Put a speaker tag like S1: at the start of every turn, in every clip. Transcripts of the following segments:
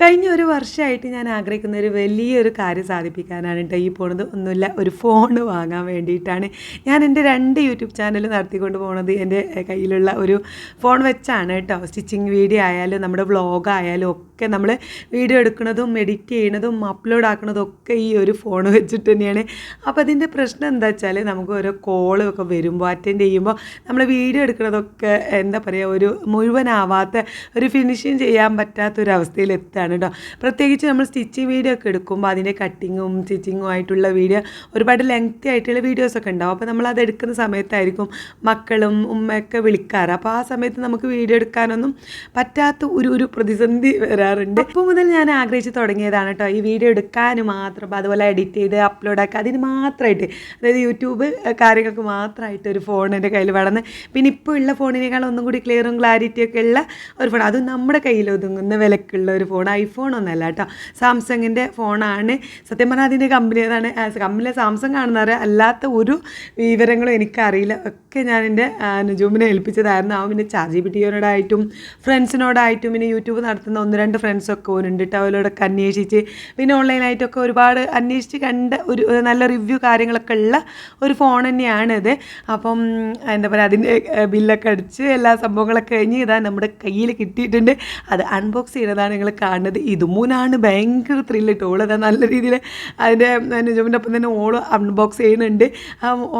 S1: കഴിഞ്ഞ ഒരു വർഷമായിട്ട് ഞാൻ ആഗ്രഹിക്കുന്ന ഒരു വലിയൊരു കാര്യം സാധിപ്പിക്കാനാണ് കേട്ടോ ഈ പോണത്. ഒന്നുമില്ല ഒരു ഫോൺ വാങ്ങാൻ വേണ്ടിയിട്ടാണ്. ഞാൻ എന്റെ രണ്ട് യൂട്യൂബ് ചാനൽ നടത്തിക്കൊണ്ട് പോകുന്നത് എന്റെ കയ്യിലുള്ള ഒരു ഫോൺ വെച്ചാണ് കേട്ടോ. സ്റ്റിച്ചിങ് വീഡിയോ ആയാലും നമ്മുടെ വ്ളോഗ് ആയാലും ഒക്കെ നമ്മൾ വീഡിയോ എടുക്കുന്നതും എഡിറ്റ് ചെയ്യണതും അപ്ലോഡ് ആക്കുന്നതും ഒക്കെ ഈ ഒരു ഫോൺ വെച്ചിട്ട് തന്നെയാണ്. അപ്പോൾ അതിന്റെ പ്രശ്നം എന്താ വെച്ചാൽ നമുക്ക് ഓരോ കോളും ഒക്കെ വരുമ്പോൾ അറ്റൻഡ് ചെയ്യുമ്പോൾ നമ്മൾ വീഡിയോ എടുക്കുന്നതൊക്കെ എന്താ പറയുക ഒരു മുഴുവനാവാത്ത ഒരു ഫിനിഷിങ് ചെയ്യാൻ പറ്റാത്തൊരവസ്ഥയിൽ എത്തുകയാണ് കേട്ടോ പ്രത്യേകിച്ച് നമ്മൾ സ്റ്റിച്ചിങ് വീഡിയോ ഒക്കെ എടുക്കുമ്പോൾ അതിന്റെ കട്ടിങ്ങും സ്റ്റിച്ചിങ്ങും ആയിട്ടുള്ള വീഡിയോ ഒരുപാട് ലെങ്തി ആയിട്ടുള്ള വീഡിയോസൊക്കെ ഉണ്ടാവും. അപ്പോൾ നമ്മൾ അത് എടുക്കുന്ന സമയത്തായിരിക്കും മക്കളും ഉമ്മയൊക്കെ വിളിക്കാറ്. അപ്പോൾ ആ സമയത്ത് നമുക്ക് വീഡിയോ എടുക്കാനൊന്നും പറ്റാത്ത ഒരു ഒരു പ്രതിസന്ധി വരാറുണ്ട് അപ്പോൾ മുതൽ ഞാൻ ആഗ്രഹിച്ച് തുടങ്ങിയതാണ് കേട്ടോ ഈ വീഡിയോ എടുക്കാനും മാത്രം അതുപോലെ എഡിറ്റ് ചെയ്ത് അപ്ലോഡ് ആക്കുക അതിന് മാത്രമായിട്ട് അതായത് യൂട്യൂബ് കാര്യങ്ങൾക്ക് മാത്രമായിട്ട് ഒരു ഫോൺ എന്റെ കയ്യിൽ വേണമെന്ന് പിന്നെ ഇപ്പോൾ ഉള്ള ഫോണിനേക്കാൾ ഒന്നും കൂടി ക്ലിയറും ക്ലാരിറ്റിയൊക്കെ ഉള്ള ഒരു ഫോൺ. അതും നമ്മുടെ കയ്യിൽ ഒതുങ്ങുന്ന വിലക്കുള്ള ഒരു ഫോൺ ഐഫോൺ ഒന്നല്ല കേട്ടോ സാംസങ്ങിന്റെ ഫോണാണ്. സത്യം പറഞ്ഞാൽ അതിന്റെ കമ്പനി ഏതാണ്? കമ്പനിയിലെ സാംസങ് ആണെന്ന് അറിയാം അല്ലാത്ത ഒരു വിവരങ്ങളും എനിക്കറിയില്ല. ഒക്കെ ഞാൻ എന്റെ നുജൂമിനെ ഏൽപ്പിച്ചതായിരുന്നു. അവൻ പിന്നെ ചാർജി പിടിയോനോടായിട്ടും ഫ്രണ്ട്സിനോടായിട്ടും പിന്നെ യൂട്യൂബ് നടത്തുന്ന ഒന്ന് രണ്ട് ഫ്രണ്ട്സൊക്കെ ഓനുണ്ട് കേട്ടോ അവരോടൊക്കെ അന്വേഷിച്ച് പിന്നെ ഓൺലൈനായിട്ടൊക്കെ ഒരുപാട് അന്വേഷിച്ച് കണ്ട ഒരു നല്ല റിവ്യൂ കാര്യങ്ങളൊക്കെ ഉള്ള ഒരു ഫോൺ തന്നെയാണിത്. അപ്പം എന്താ പറയുക അതിന്റെ ബില്ലൊക്കെ അടിച്ച് എല്ലാ സംഭവങ്ങളൊക്കെ കഴിഞ്ഞ് ഇതാ നമ്മുടെ കയ്യിൽ കിട്ടിയിട്ടുണ്ട്. അത് അൺബോക്സ് ചെയ്യുന്നതാണ് നിങ്ങൾ കാണുന്നത്. ഇതുമൂന്നാണ് ഭയങ്കര ത്രില്ലിട്ട് ഓളതാ നല്ല രീതിയിൽ അതിന്റെ നുജുമിന്റെ ഒപ്പം തന്നെ ഓൾ അൺബോക്സ് ചെയ്യുന്നുണ്ട്.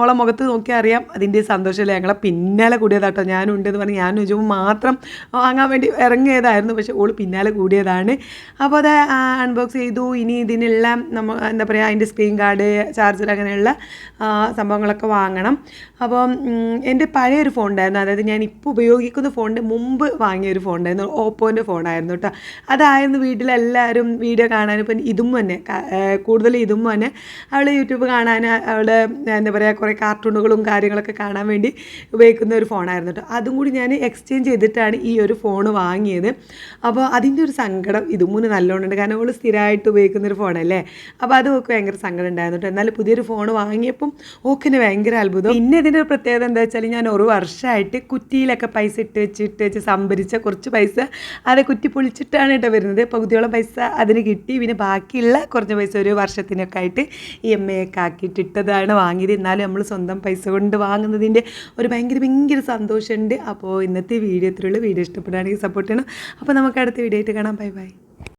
S1: ഓളെ മുഖത്ത് നോക്കിയാൽ അറിയാം അതിന്റെ സന്തോഷമില്ല ഞങ്ങളെ പിന്നാലെ കൂടിയതാട്ടോ ഞാനുണ്ട് ഉണ്ടെന്ന് പറഞ്ഞ് ഞാൻ നിജവും മാത്രം വാങ്ങാൻ വേണ്ടി ഇറങ്ങിയതായിരുന്നു. പക്ഷേ ഓൾ പിന്നാലെ കൂടിയതാണ്. അപ്പോൾ അത് അൺബോക്സ് ചെയ്തു. ഇനി ഇതിനുള്ള നമ്മൾ എന്താ പറയുക അതിന്റെ സ്ക്രീൻ കാർഡ് ചാർജർ അങ്ങനെയുള്ള സംഭവങ്ങളൊക്കെ വാങ്ങണം. അപ്പോൾ എന്റെ പഴയൊരു ഫോൺ ഉണ്ടായിരുന്നു. അതായത് ഞാൻ ഇപ്പോൾ ഉപയോഗിക്കുന്ന ഫോണിന്റെ മുമ്പ് വാങ്ങിയ ഒരു ഫോൺ ഉണ്ടായിരുന്നു. ഓപ്പോന്റെ ഫോണായിരുന്നു കേട്ടോ. അതായിരുന്നു വീട്ടിലെല്ലാവരും വീഡിയോ കാണാനും ഇപ്പം ഇതും തന്നെ കൂടുതൽ ഇതും തന്നെ. അവൾ യൂട്യൂബ് കാണാൻ അവൾ എന്താ പറയുക കുറേ കാർട്ടൂണുകളും കാര്യങ്ങളൊക്കെ കാണാൻ വേണ്ടി ഉപയോഗിക്കുന്ന ഒരു ഫോണായിരുന്നു കേട്ടോ. അതും കൂടി ഞാൻ എക്സ്ചേഞ്ച് ചെയ്തിട്ടാണ് ഈ ഒരു ഫോൺ വാങ്ങിയത്. അപ്പോൾ അതിന്റെ ഒരു സങ്കടം ഇതുമൂന്ന് മൂന്ന് നല്ലോണം ഉണ്ട് കാരണം അവൾ സ്ഥിരമായിട്ട് ഉപയോഗിക്കുന്ന ഒരു ഫോണല്ലേ? അപ്പോൾ അത് ഓക്ക് ഭയങ്കര സങ്കടം ഉണ്ടായിരുന്നു കേട്ടോ എന്നാലും പുതിയൊരു ഫോൺ വാങ്ങിയപ്പം ഓക്കിന് ഭയങ്കര അത്ഭുതം. പിന്നെ ഇതിന്റെ ഒരു പ്രത്യേകത എന്താ വെച്ചാൽ ഞാൻ ഒരു വർഷമായിട്ട് കുറ്റിയിലൊക്കെ പൈസ ഇട്ട് വെച്ച് ഇട്ട് വെച്ച് സംഭരിച്ച കുറച്ച് പൈസ അത് കുറ്റി പൊളിച്ചിട്ടാണ് കേട്ടോ വരുന്നത്. പകുതിയോളം പൈസ അതിന് കിട്ടി. പിന്നെ ബാക്കിയുള്ള കുറച്ച് പൈസ ഒരു വർഷത്തിനൊക്കെ ആയിട്ട് ഇ എം ഐ ഒക്കെ ആക്കിയിട്ട് ഇട്ടതാണ് വാങ്ങിയത്. എന്നാലും നമ്മൾ സ്വന്തം പൈസ കൊണ്ട് വാങ്ങുന്നതിന്റെ ഒരു ഭയങ്കര ഭയങ്കര സന്തോഷമുണ്ട്. അപ്പോൾ ഇന്നത്തെ വീഡിയോ ഇത്രയുള്ളൂ വീഡിയോ ഇഷ്ടപ്പെടുകയാണെങ്കിൽ സപ്പോർട്ട് ചെയ്യണം. അപ്പോൾ നമുക്ക് അടുത്ത വീഡിയോ ആയിട്ട് കാണാം ബൈ ബൈ